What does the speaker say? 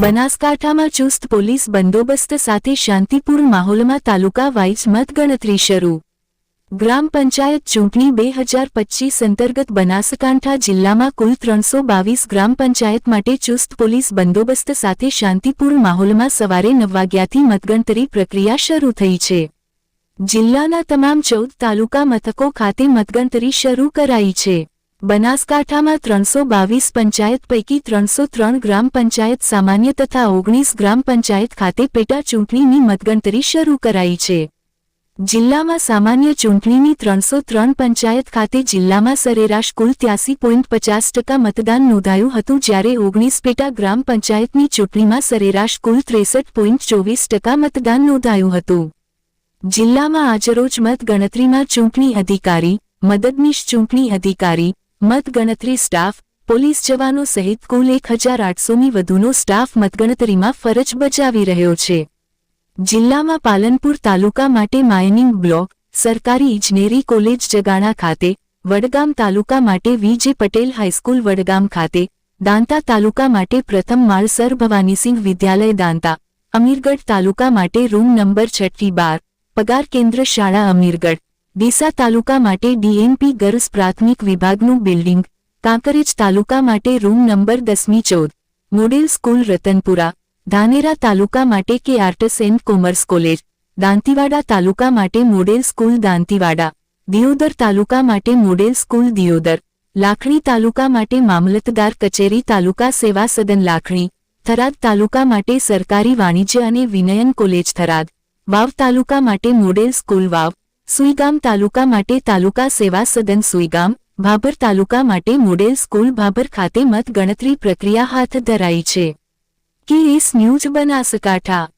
બનાસકાંઠામાં ચુસ્ત પોલીસ બંદોબસ્ત સાથે શાંતિપૂર્ણ માહોલમાં તાલુકા વાઇઝ મતગણતરી શરૂ. ગ્રામ પંચાયત ચૂંટણી બે હજાર પચ્ચીસ અંતર્ગત બનાસકાંઠા જિલ્લામાં કુલ ત્રણસો બાવીસ ગ્રામ પંચાયત માટે ચુસ્ત પોલીસ બંદોબસ્ત સાથે શાંતિપૂર્ણ માહોલમાં સવારે નવ વાગ્યાથી મતગણતરી પ્રક્રિયા શરૂ થઈ છે. જિલ્લાના તમામ ચૌદ તાલુકા મથકો ખાતે મતગણતરી શરૂ કરાઈ છે. બનાસકાંઠામાં ત્રણસો બાવીસ પંચાયત પૈકી ત્રણસો ત્રણ ગ્રામ પંચાયત સામાન્ય તથા ઓગણીસ ગ્રામ પંચાયત ખાતે પેટા ચૂંટણીની મતગણતરી શરૂ કરાઈ છે. જિલ્લામાં સામાન્ય ચૂંટણીની ત્રણસો ત્રણ પંચાયત ખાતે જિલ્લામાં સરેરાશ કુલ ત્યાસી પોઈન્ટ પચાસ ટકા મતદાન નોંધાયું હતું જ્યારે ઓગણીસ પેટા ગ્રામ પંચાયતની ચૂંટણીમાં સરેરાશ કુલ ત્રેસઠ પોઈન્ટ ચોવીસ ટકા મતદાન નોંધાયું હતું. જિલ્લામાં આજરોજ મતગણતરીમાં ચૂંટણી અધિકારી, મદદનીશ ચૂંટણી અધિકારી, મતગણતરી સ્ટાફ, પોલીસ જવાનો સહિત કુલ એક હજાર આઠસોની વધુનો સ્ટાફ મતગણતરીમાં ફરજ બજાવી રહ્યો છે. જિલ્લામાં પાલનપુર તાલુકા માટે માઇનિંગ બ્લોક, સરકારી ઇજનેરી કોલેજ જગાણા ખાતે, વડગામ તાલુકા માટે વીજે પટેલ હાઈસ્કૂલ વડગામ ખાતે, દાંતા તાલુકા માટે પ્રથમ માળ સર ભવાનીસિંહ વિદ્યાલય દાંતા, અમીરગઢ તાલુકા માટે રૂમ નંબર છઠ્ઠી બાર પગાર કેન્દ્ર શાળા અમીરગઢ, ડીસા તાલુકા માટે ડીએનપી ગર્લ્સ પ્રાથમિક વિભાગનું બિલ્ડિંગ, કાંકરેજ તાલુકા માટે રૂમ નંબર દસમી ચૌદ, મોડેલ સ્કૂલ રતનપુરા, ધાનેરા તાલુકા માટે K arts and commerce college, Dantiwada taluka માટે મોડેલ સ્કૂલ દાંતીવાડા, દિયોદર તાલુકા માટે મોડેલ સ્કૂલ દિયોદર, લાખણી તાલુકા માટે મામલતદાર કચેરી તાલુકા સેવા સદન લાખણી, થરાદ તાલુકા માટે સરકારી વાણિજ્ય અને વિનયન કોલેજ થરાદ. વાવ તાલુકા માટે મોડેલ સ્કૂલ વાવ, સુઈગામ તાલુકા માટે તાલુકા સેવા સદન સુઈગામ, ભાભર તાલુકા માટે મોડેલ સ્કૂલ ભાભર ખાતે મતગણતરી પ્રક્રિયા હાથ ધરાઈ છે. કે એસ ન્યૂઝ બનાસકાંઠા.